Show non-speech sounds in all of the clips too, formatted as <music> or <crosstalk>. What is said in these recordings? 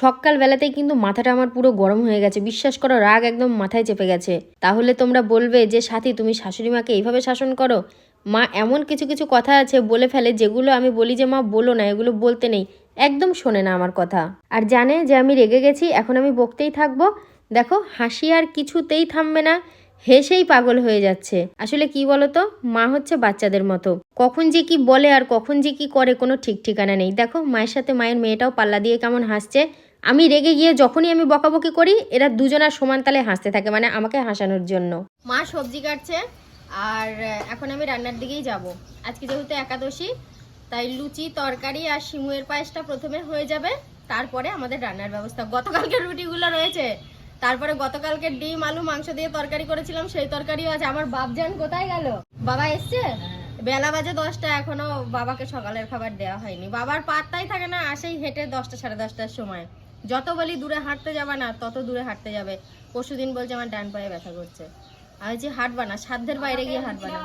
সকালবেলাতেই কিন্তু মাথাটা আমার পুরো গরম হয়ে গেছে। বিশ্বাস করো, রাগ একদম মাথায় চেপে গেছে। তাহলে তোমরা বলবে যে, সাথী, তুমি শাশুড়ি মাকে এইভাবে শাসন করো? মা এমন কিছু কিছু কথা আছে বলে ফেলে, যেগুলো আমি বলি যে, মা, বলো না, এগুলো বলতে নেই। একদম শোনে না আমার কথা। আর জানে যে, আমি রেগে গেছি, এখন আমি বকতেই থাকব। দেখো, হাসি আর কিছুতেই থামবে না, হেসেই পাগল হয়ে যাচ্ছে। আসলে কি বলতো, মা হচ্ছে বাচ্চাদের মতো। কখন যে কি বলে আর কখন যে কি করে, কোনো ঠিক ঠিকানা নেই। দেখো, মায়ের সাথে মায়ের মেয়েটাও পাল্লা দিয়ে কেমন হাসছে। আমি রেগে গিয়ে যখনই আমি বকাবকি করি, এরা দুজনার সমান তালে হাসতে থাকে মানে আমাকে হাসানোর জন্য। মা সবজি কাটছে, আর এখন আমি রান্নার দিকেই যাব। আজকে যেহেতু একাদশী, তাই লুচি, তরকারি আর শিমুয়ের পায়েসটা প্রথমে হয়ে যাবে, তারপরে আমাদের রান্নার ব্যবস্থা। গতকালকের রুটিগুলো রয়েছে। তারপরে গতকালকে ডিম, আলু, মাংস দিয়ে তরকারি করেছিলাম, সেই তরকারিও আছে। আমার বাপজান কোথায় গেল? বাবা এসছে? বেলা বাজে দশটা এখনও বাবাকে সকালের খাবার দেওয়া হয়নি। বাবার পাত্তাই থাকে না, আসেই হেঁটে দশটা, সাড়ে দশটার সময়। যত বলি দূরে হাঁটতে যাবে না, তত দূরে হাঁটতে যাবে। পরশুদিন বলছে আমার ডান পায়ে ব্যথা করছে। আমি যে হাঁটবা না, সাধ্যের বাইরে গিয়ে হাঁটবা না।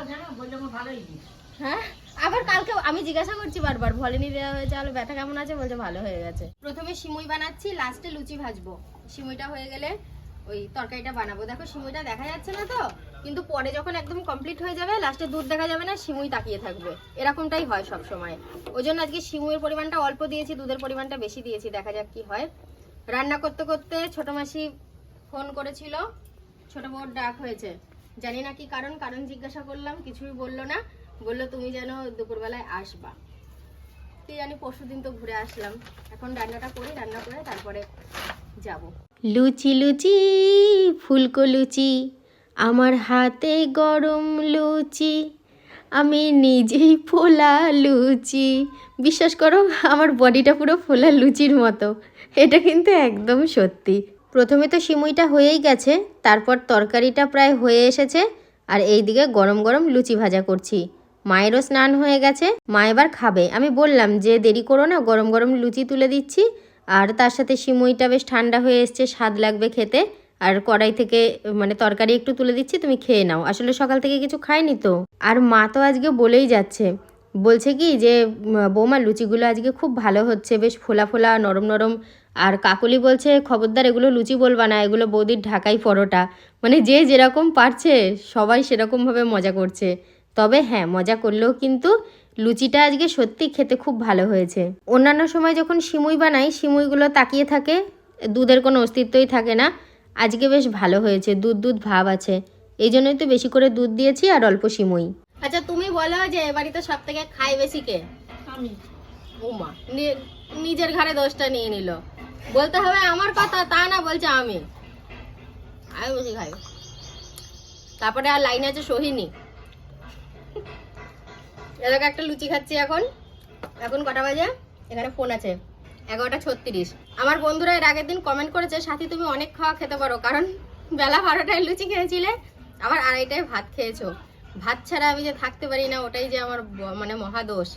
হ্যাঁ? আবার কালকে আমি জিজ্ঞাসা করছি বারবার ভলেনি দেওয়া হয়েছে আলু ব্যথা কেমন আছে? বলছে, ভালো হয়ে গেছে। প্রথমে সিমুই বানাচ্ছি লাস্টে লুচি ভাজবো। সিমুইটা হয়ে গেলে ওই তরকারিটা বানাবো। দেখো, সিমুইটা দেখা যাচ্ছে না তো? কিন্তু পরে যখন একদম কমপ্লিট হয়ে যাবে লাস্টে দুধ দেখা যাবে না, সিমুই তাকিয়ে থাকবে। এরকমটাই হয় সব সময় ওই জন্য আজকে সিমুইয়ের পরিমাণটা অল্প দিয়েছি, দুধের পরিমাণটা বেশি দিয়েছি, দেখা যাক কি হয়। রান্না করতে করতে ছোট মাসি ফোন করেছিল, ছোট বউর ডাক হয়েছে। জানি না কি কারণ কারণ জিজ্ঞাসা করলাম, কিছুই বলল না। বলল, তুমি যেন দুপুরবেলায় আসবা। কি জানি পরশু দিন তো ঘুরে আসলাম। এখন রান্নাটা করি, রান্না করে তারপরে যাব। লুচি লুচি, ফুলকো লুচি। আমার হাতে গরম লুচি, আমি নিজেই ফোলা লুচি। বিশ্বাস করো, আমার বডিটা পুরো ফোলা লুচির মতো। এটা কিন্তু একদম সত্যি। প্রথমে তো সিমুইটা হয়েই গেছে, তারপর তরকারিটা প্রায় হয়ে এসেছে, আর এইদিকে গরম গরম লুচি ভাজা করছি। মায়েরও স্নান হয়ে গেছে, মা এবার খাবে। আমি বললাম যে দেরি করো না, গরম গরম লুচি তুলে দিচ্ছি, আর তার সাথে সিমুইটা বেশ ঠান্ডা হয়ে এসছে, স্বাদ লাগবে খেতে। আর কড়াই থেকে মানে তরকারি একটু তুলে দিচ্ছি, তুমি খেয়ে নাও। আসলে সকাল থেকে কিছু খাইনি তো। আর মা তো আজকে বলেই যাচ্ছে। বলছে কি যে বৌমা লুচিগুলো আজকে খুব ভালো হচ্ছে, বেশ ফোলা ফোলা, নরম নরম। আর কাকলি বলছে, খবরদার, এগুলো লুচি বলবা না, এগুলো বৌদির ঢাকাই পরোটা। মানে যে যেরকম পারছে, সবাই সেরকমভাবে মজা করছে। তবে হ্যাঁ মজা করলেও কিন্তু লুচিটা আজকে সত্যি খেতে খুব ভালো হয়েছে। অন্যান্য সময় যখন সিমুই বানাই, সিমুইগুলো তাকিয়ে থাকে, দুধের কোনো অস্তিত্বই থাকে না। আজকে বেশ ভালো হয়েছে দুধ দুধ ভাব আছে। এই জন্যই তো বেশি করে দুধ দিয়েছি আর অল্প সিমুই। আচ্ছা তুমি বলো যে এ বাড়িতে সব থেকে খাই বেশি কে? আমি। নি- নিজের ঘরে দোষটা নিয়ে নিল। বলতে হবে আমার কথা তা না বলছে আমি। আমি বেশি খাই। তারপরে আর লাইন আছে সোহিনী। এলাকা একটা লুচি খাচ্ছি এখন। এখন কটা বাজে? এখানে ফোন আছে। এগারোটা ছত্রিশ। আমার বন্ধুরা এর আগের দিন কমেন্ট করেছে সাথী তুমি অনেক খাওয়া খেতে পারো কারণ বেলা বারোটায় লুচি খেয়েছিলে। আবার আড়াইটায় ভাত খেয়েছো। ভাত ছাড়া আমি যে থাকতে পারি না ওটাই যে আমার মানে মহাদোষ।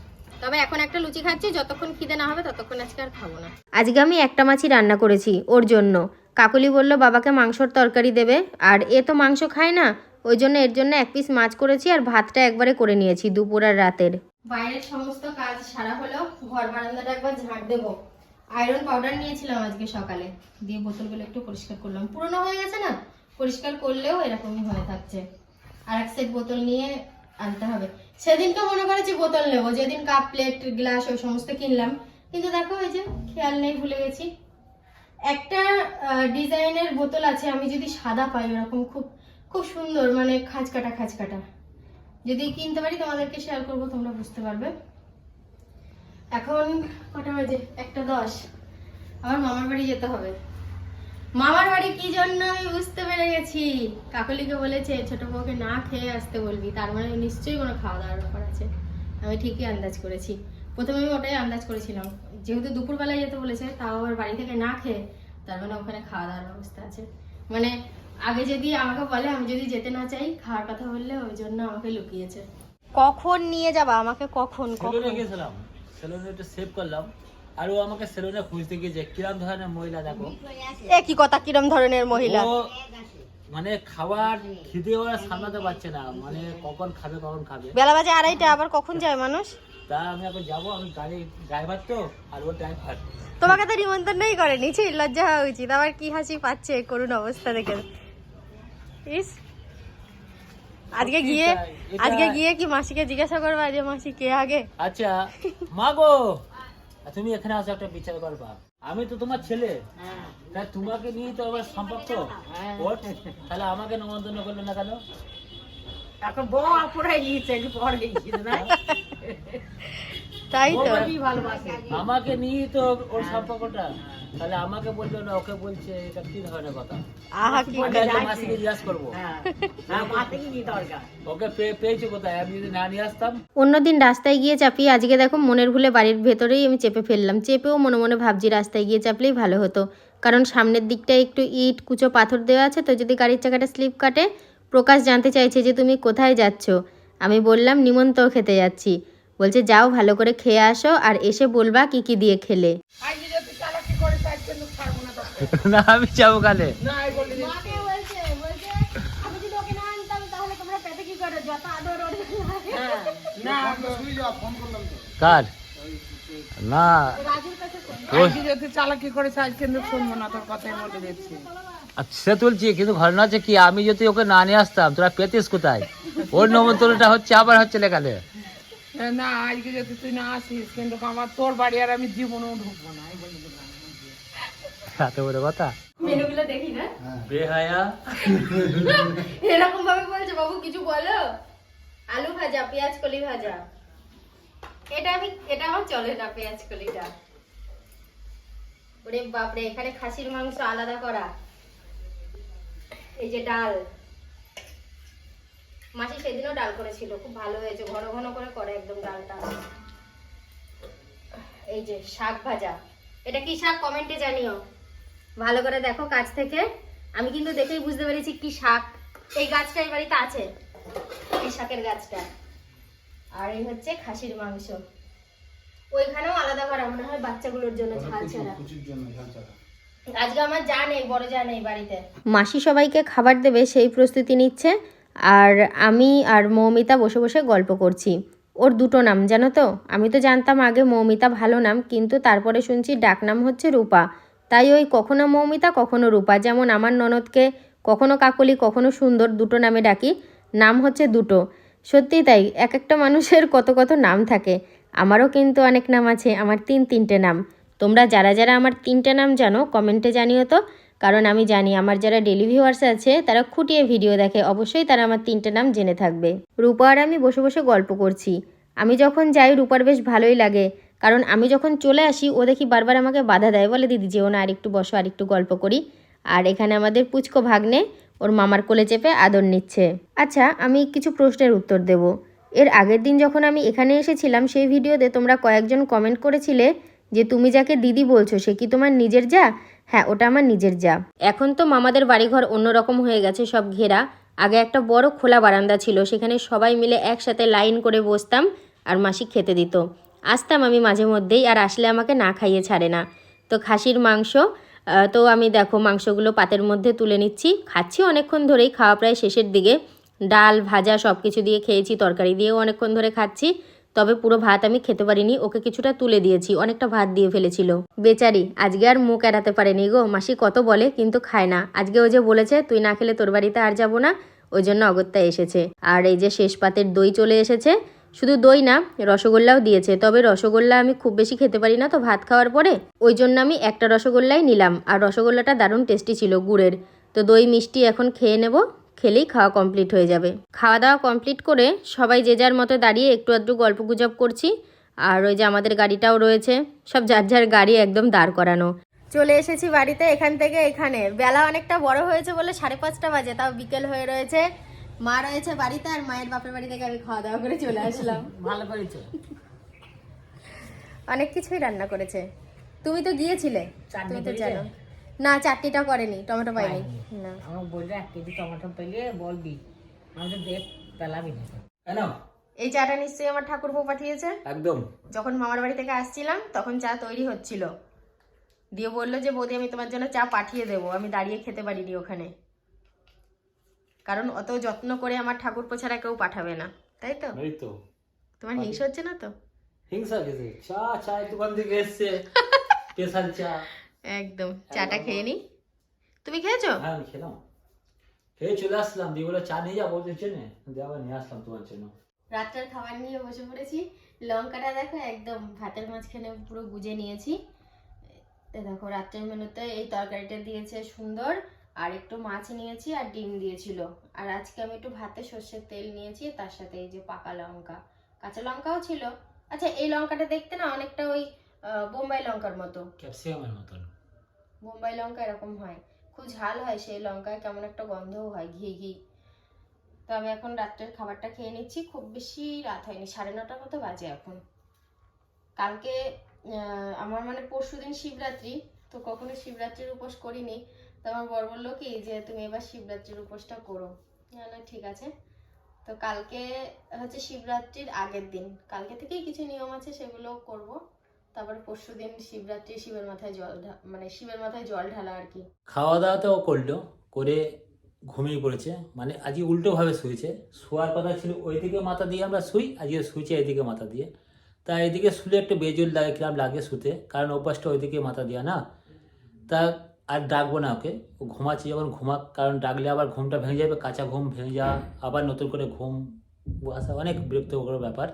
তবে এখন একটা লুচি খাচ্ছি যতক্ষণ খিদে না হবে ততক্ষণ আজকে আর খাব না। আজকে আমি একটা মাছই রান্না করেছি ওর জন্য। কাকুলি বলল বাবাকে মাংসর তরকারি দেবে। আর এ তো মাংস খায় না ওই জন্য এর জন্য এক পিস মাছ করেছি আর ভাতটা একবারে করে নিয়েছি দুপুর আর রাতের। বাইরের সমস্ত কাজ সারা হলো ঘর বারান্দাটা একবার ঝাড় দেবো। আয়রন পাউডার নিয়েছিলাম আজকে সকালে। দিয়ে বোতলগুলো একটু পরিষ্কার করলাম। পুরনো হয়ে গেছে না? পরিষ্কার করলেও এরকমই হয়ে থাকছে। আর এক সেট বোতল নিয়ে আনতে হবে। সেদিনকে মনে করেছি বোতল নেব। যেদিন কাপ প্লেট গ্লাস ওই সমস্ত কিনলাম। কিন্তু দেখো ওই যে খেয়াল নেই, ভুলে গেছি। একটা ডিজাইনের বোতল আছে, আমি যদি সাদা পাই ওরকম খুব খুব সুন্দর মানে খাঁজ কাটা খাঁজ কাটা যদি কিনতে পারি তোমাদেরকে শেয়ার করব, তোমরা বুঝতে পারবে। এখন কটা বাজে? একটা দশ। আমার মামার বাড়ি যেতে হবে। মামার বাড়ি কি জন্য আমি বুঝতে পেরে গেছি। কাকলিকে বলেছে ছোট বউকে না খেয়ে আসতে বলবি। তার মানে নিশ্চয়ই কোনো খাওয়া দাওয়ার ব্যাপার আছে। আমি ঠিকই আন্দাজ করেছি। প্রথমে আমি ওটাই আন্দাজ করেছিলাম। যেহেতু দুপুরবেলায় যেতে বলেছে তাও আবার বাড়ি থেকে না খেয়ে তার মানে ওখানে খাওয়া দাওয়ার ব্যবস্থা আছে। মানে আগে যদি আমাকে বলে আমি যদি যেতে না চাই খাওয়ার কথা বললে ওই জন্য আমাকে লুকিয়েছে। কখন নিয়ে যাবা? আমাকে কখন? গেছিলাম। সেলুনে একটু সেভ করলাম। আর ও আমাকে সেলুনে খুঁজতে গিয়েছে কিরম ধরনের মহিলা দেখো? এ কি কথা কিরম ধরনের মহিলা? মানে খাবার খিদে ওরা সামলাতে পারছে না। মানে কখন খাবে কখন খাবে। বেলা বাজে আড়াইটা আবার কখন যায় মানুষ? তা আমি এখন যাব আমি গাড়ি ড্রাইভার তো আর ওর ড্রাইভার তোমাকে তো নিমন্ত্রণই করেনি ছি লজ্জা হওয়া উচিত। আবার কি হাসি পাচ্ছে করুণ অবস্থা দেখে। ইস। আজকে গিয়ে আজকে গিয়ে কি মাসিকে জিজ্ঞাসা করবা যে মাসি কে আগে? আচ্ছা মা গো! তুমি এখানে আসো একটা বিচার করবা। আমি তো তোমার ছেলে। তাই তোমাকে নিয়ে তো আবার সম্পর্ক? ওর? তাহলে আমাকে নিমন্ত্রণ করলে না কেন? এখন বউ আপুরাই নিয়েছে পরে গেছিল না তাই তো? আমাকে নিয়ে তো ওর সম্পর্কটা। তাহলে আমাকে বলল না ওকে বলছে এটা কি ধরনের কথা? আহা কি হ্যাঁ। কি দরকার। ওকে পেয়ে- পেয়েছ কোথায়? আমি যদি না নিয়ে আসতাম? অন্যদিন রাস্তায় গিয়ে চাপি আজকে দেখো মনের ভুলে বাড়ির ভেতরেই আমি চেপে ফেললাম। চেপেও মনে মনে ভাবছি রাস্তায় গিয়ে চাপলেই ভালো হতো। কারণ সামনের দিকটায় একটু ইট কুচো পাথর দেওয়া আছে তো যদি গাড়ির চাকাটা স্লিপ কাটে প্রকাশ জানতে চাইছে যে তুমি কোথায় যাচ্ছ। আমি বললাম নিমন্ত্রণ খেতে যাচ্ছি। বলছে যাও ভালো করে খেয়ে আসো আর এসে বলবা কি কি দিয়ে খেলে। না আমি যাব কালে। হ্যাঁ, কার? না আজকে যদি চালাকি করে আজ কিন্তু শুনব না তোর কথাই বলে দিচ্ছি। আচ্ছা, সে তুলছি কিন্তু ঘটনা হচ্ছে কি আমি যদি ওকে না নিয়ে আসতাম তোরা পেতিস কোথায়? ওর নমন্তরটা হচ্ছে আবার হচ্ছে লেখালে। না আজকে যদি তুই না আসিস কিন্তু আমার তোর বাড়ি আর আমি জীবনেও ঢুকবো না এই বলে দিলাম। এত বড় কথা? মেনুগুলো দেখি না? বেহায়া। <laughs> এরকম ভাবে বলছে বাবু কিছু বলো? আলু ভাজা পেঁয়াজ কলি ভাজা? এটা আমি এটা আমার চলে না পেঁয়াজ কলিটা। ওরে বাপরে এখানে খাসির মাংস আলাদা করা। এই যে ডাল। মাসি সেদিনও ডাল করেছিল খুব ভালো হয়েছে ঘন ঘন করে করে একদম ডালটা। এই যে শাক ভাজা এটা কি শাক কমেন্টে জানিও। ভালো করে দেখো কাছ থেকে আমি কিন্তু দেখেই বুঝতে পেরেছি কি শাক। এই গাছটা এই বাড়িতে আছে এই শাকের গাছটা। আর এই হচ্ছে খাসির মাংস। ওইখানেও আলাদা করা মনে হয় বাচ্চাগুলোর জন্য ঝাল ছাড়া। আজকে আমার যা নেই বড় যা নেই বাড়িতে। মাসি সবাইকে খাবার দেবে সেই প্রস্তুতি নিচ্ছে। আর আমি আর মৌমিতা বসে বসে গল্প করছি। ওর দুটো নাম, জানো তো? আমি তো জানতাম আগে মৌমিতা ভালো নাম, কিন্তু তারপরে শুনছি ডাক নাম হচ্ছে রূপা। তাই ওই কখনো মৌমিতা, কখনো রূপা, যেমন আমার ননদকে কখনো কাকলি, কখনো সুন্দর দুটো নামে ডাকি, নাম হচ্ছে দুটো। সত্যি তাই, এক একটা মানুষের কত কত নাম থাকে। আমারও কিন্তু অনেক নাম আছে, আমার তিন তিনটে নাম। তোমরা যারা যারা আমার তিনটে নাম জানো, কমেন্টে জানিও তো। কারণ আমি জানি আমার যারা ডেলি ভিউয়ার্স আছে, তারা খুঁটিয়ে ভিডিও দেখে অবশ্যই তারা আমার তিনটে নাম জেনে থাকবে। রূপা আর আমি বসে বসে গল্প করছি। আমি যখন যাই, রূপার বেশ ভালোই লাগে। কারণ আমি যখন চলে আসি, ও দেখি বারবার আমাকে বাধা দেয়, বলে, দিদি, যেও না, আরেকটু বসো, আরেকটু গল্প করি। আর এখানে আমাদের পুচকো ভাগ্নে, ওর মামার কোলে চেপে আদর নিচ্ছে। আচ্ছা আমি কিছু প্রশ্নের উত্তর দেব। এর আগের দিন যখন আমি এখানে এসেছিলাম, সেই ভিডিওতে তোমরা কয়েকজন কমেন্ট করেছিলে যে, তুমি যাকে দিদি বলছো, সে কি তোমার নিজের যা? হ্যাঁ ওটা আমার নিজের যা। এখন তো মামাদের বাড়িঘর অন্যরকম হয়ে গেছে সব ঘেরা। আগে একটা বড় খোলা বারান্দা ছিল, সেখানে সবাই মিলে একসাথে লাইন করে বসতাম আর মাসি খেতে দিত। আসতাম আমি মাঝে মধ্যেই আর আসলে আমাকে না খাইয়ে ছাড়ে না। তো খাসির মাংস তো আমি দেখো মাংসগুলো পাতের মধ্যে তুলে নিচ্ছি। খাচ্ছি অনেকক্ষণ ধরেই, খাওয়া প্রায় শেষের দিকে। ডাল, ভাজা সব কিছু দিয়ে খেয়েছি, তরকারি দিয়েও অনেকক্ষণ ধরে খাচ্ছি। তবে পুরো ভাত আমি খেতে পারিনি, ওকে কিছুটা তুলে দিয়েছি, অনেকটা ভাত দিয়ে ফেলেছিল। বেচারি, আজকে আর মুখ এড়াতে পারেনি গো, মাসি কত বলে কিন্তু খায় না। আজকে ও যে বলেছে, তুই না খেলে তোর বাড়িতে আর যাব না, ওই জন্য অগত্যা এসেছে। আর এই যে শেষ পাতের দই চলে এসেছে, শুধু দই না, রসগোল্লাও দিয়েছে। তবে রসগোল্লা আমি খুব বেশি খেতে পারি না তো ভাত খাওয়ার পরে, ওই জন্য আমি একটা রসগোল্লাই নিলাম। আর রসগোল্লাটা দারুণ টেস্টি ছিল, গুড়ের। তো দই মিষ্টি এখন খেয়ে নেব। খেলেই খাওয়া কমপ্লিট হয়ে যাবে। খাওয়া দাওয়া কমপ্লিট করে সবাই যে যার মতো দাঁড়িয়ে একটু আধটু গল্প গুজব করছি। আর ওই যে আমাদের গাড়িটাও রয়েছে সব যার যার গাড়ি একদম দাঁড় করানো। চলে এসেছি বাড়িতে এখান থেকে এখানে। বেলা অনেকটা বড় হয়েছে বলে সাড়ে পাঁচটা বাজে তাও বিকেল হয়ে রয়েছে। মা রয়েছে বাড়িতে আর মায়ের বাপের বাড়ি থেকে আমি খাওয়া দাওয়া করে চলে আসলাম। ভালো করেছ। অনেক কিছুই রান্না করেছে। তুমি তো গিয়েছিলে? তুমি তো জানো। না চাটনিটা করেনি টমেটো পাইনি। না। আমার বললে এক কেজি টমেটো পেলে বলবি। আমি তো দেখ পেলাবি না। কেন? এই চাটা নিশ্চয়ই আমার ঠাকুরপো পাঠিয়েছে। একদম। যখন মামার বাড়ি থেকে আসছিলাম তখন চা তৈরি হচ্ছিল। দিয়ে বলল যে বৌদি আমি তোমার জন্য চা পাঠিয়ে দেবো। আমি দাঁড়িয়ে খেতে পারিনি ওখানে। কারণ অত যত্ন করে আমার ঠাকুর ছাড়া কেউ পাঠাবে না। তাই তো? এই তো। তোমার হিংসা হচ্ছে না তো? হিংসা চা চায়ের দোকান থেকে এসছে। <laughs> স্পেশাল চা। একদম। চাটা খেয়ে নি? তুমি খেয়েছো? হ্যাঁ আমি খেলাম। খেয়ে চলে আসলাম দিয়ে বলে চা নিয়ে যাব ওদের জন্য দিয়ে আবার নিয়ে আসলাম তোমার জন্য। রাত্রের খাবার নিয়ে বসে পড়েছি। লঙ্কাটা দেখো একদম ভাতের মাঝখানে পুরো গুজে নিয়েছি। দেখো রাত্রের মেনুতে এই তরকারিটা দিয়েছে সুন্দর আর একটু মাছ নিয়েছি আর ডিম দিয়েছিল। আর আজকে আমি একটু ভাতে সর্ষের তেল নিয়েছি তার সাথে এই যে পাকা লঙ্কা। কাঁচা লঙ্কাও ছিল। আচ্ছা এই লঙ্কাটা দেখতে না অনেকটা ওই বোম্বাই লঙ্কার মতো। ক্যাপসিকামের মতন। বোম্বাই লঙ্কা এরকম হয়। খুব ঝাল হয় সেই লঙ্কায় কেমন একটা গন্ধও হয় ঘি ঘি। তো আমি এখন রাত্রের খাবারটা খেয়ে নিচ্ছি খুব বেশি রাত হয়নি সাড়ে নটার মতো বাজে এখন। কালকে আমার মানে পরশু দিন শিবরাত্রি তো কখনো শিবরাত্রির উপোস করিনি। তো আমার বর বলল কি যে তুমি এবার শিবরাত্রির উপোসটা করো। বললাম, ঠিক আছে। তো কালকে হচ্ছে শিবরাত্রির আগের দিন। কালকে থেকেই কিছু নিয়ম আছে সেগুলো করব। তারপরে পরশু দিন শিবরাত্রি, শিবের মাথায় জল মানে শিবের মাথায় জল ঢালা আর কি। খাওয়া দাওয়া তো করল, করে ঘুমিয়ে পড়েছে। মানে আজকে উল্টোভাবে শুয়েছে। শোয়ার কথা ছিল, ওইদিকে মাথা দিয়ে আমরা শুই, আজকে শুয়েছে এদিকে মাথা দিয়ে। তা এদিকে শুলে একটু বেজুল লাগে কিরম লাগে শুতে, কারণ অভ্যাসটা ওইদিকে মাথা দেওয়া না। তা আর ডাকবো না ওকে। ও ঘুমাচ্ছে, যখন ঘুমাক, কারণ ডাকলে আবার ঘুমটা ভেঙে যাবে, কাঁচা ঘুম ভেঙে যাওয়া, আবার নতুন করে ঘুম আসা অনেক বিরক্তকর ব্যাপার।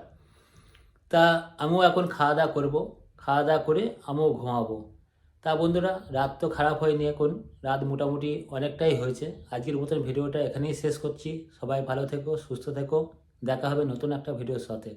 তা আমিও এখন খাওয়া দাওয়া করব। খাওয়া দাওয়া করে আমিও ঘুমাবো। তা বন্ধুরা, রাত তো খারাপ হয়নি এখন, রাত মোটামুটি অনেকটাই হয়েছে। আজকের মতন ভিডিওটা এখানেই শেষ করছি। সবাই ভালো থেকো, সুস্থ থেকো। দেখা হবে নতুন একটা ভিডিওর সাথে।